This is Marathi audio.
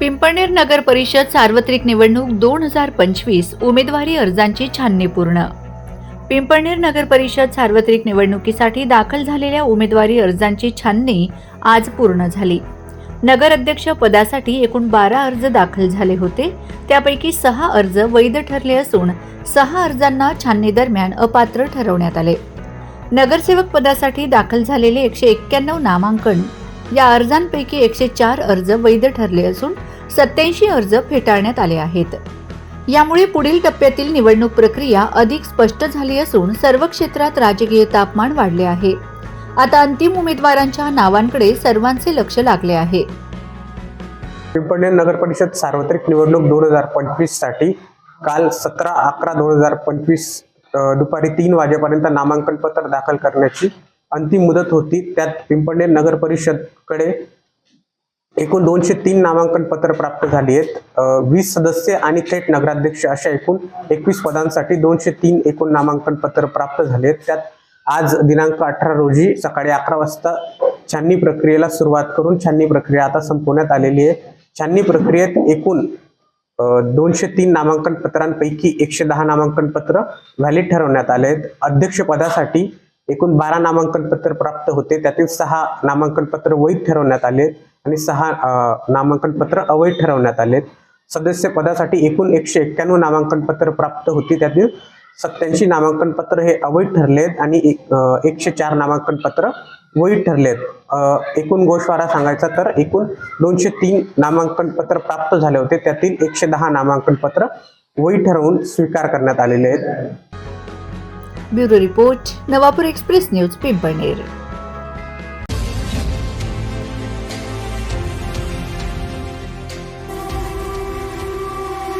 पिंपळनेर नगर परिषद सार्वत्रिक निवडणूक दोन हजार पंचवीस उमेदवारी अर्जांची छाननी पूर्ण. पिंपळनेर नगर परिषद सार्वत्रिक निवडणुकीसाठी दाखल झालेल्या उमेदवारी अर्जांची छाननी आज पूर्ण झाली. नगर अध्यक्ष पदासाठी एकूण बारा अर्ज दाखल झाले होते. त्यापैकी सहा अर्ज वैध ठरले असून सहा अर्जांना छाननी दरम्यान अपात्र ठरवण्यात आले. नगरसेवक पदासाठी दाखल झालेले एकशे एक्क्याण्णव नामांकन या अर्जांपैकी एकशे चार अर्ज वैध ठरले असून सत्याऐंशी अर्ज फेटाळण्यात आले आहेत. यामुळे पुढील टप्प्यातील निवडणूक प्रक्रिया अधिक स्पष्ट झाली असून सर्व क्षेत्रात राजकीय तापमान वाढले आहे. आता अंतिम उमेदवारांच्या नावांकडे सर्वांचे लक्ष लागले आहे. पिंपळनेर नगर परिषद सार्वत्रिक निवडणूक दोन हजार पंचवीससाठी काल सतरा अकरा दोन हजार पंचवीस दुपारी तीन वाजेपर्यंत नामांकन पत्र दाखल करण्याची अंतिम मुदत होती. त्यात पिंपळनेर नगर परिषदकडे एकूण दोनशे तीन नामांकन पत्र प्राप्त झाली आहेत. वीस सदस्य आणि थेट नगराध्यक्ष अशा एकूण एकवीस पदांसाठी दोनशे तीन एकूण नामांकन पत्र प्राप्त झाले आहेत. त्यात आज दिनांक अठरा रोजी सकाळी अकरा वाजता छाननी प्रक्रियेला सुरुवात करून छाननी प्रक्रिया आता संपवण्यात आलेली आहे. छाननी प्रक्रियेत एकूण दोनशे तीन नामांकन पत्रांपैकी एकशे दहा नामांकन पत्र व्हॅलिड ठरवण्यात आले आहेत. अध्यक्षपदासाठी एकूण बारा नामांकन पत्र प्राप्त होते. त्यातील सहा नामांकन पत्र वैध ठरवण्यात आले आणि सहा नामांकन पत्र अवैध ठरवण्यात आले. सदस्य पदासाठी एकूण एकशे एक्क्याण्णव नामांकन पत्र प्राप्त होती. त्यातील सत्याऐंशी नामांकन पत्र हे अवैध ठरले आहेत आणि एक- एकशे चार नामांकन पत्र वैध ठरले आहेत एकूण गोषवारा सांगायचा तर एकूण दोनशे तीन नामांकन पत्र प्राप्त झाले होते. त्यातील एकशे दहा नामांकन पत्र वैध ठरवून स्वीकार करण्यात आलेले आहेत. Bureau report Navapur express news Pimpalner.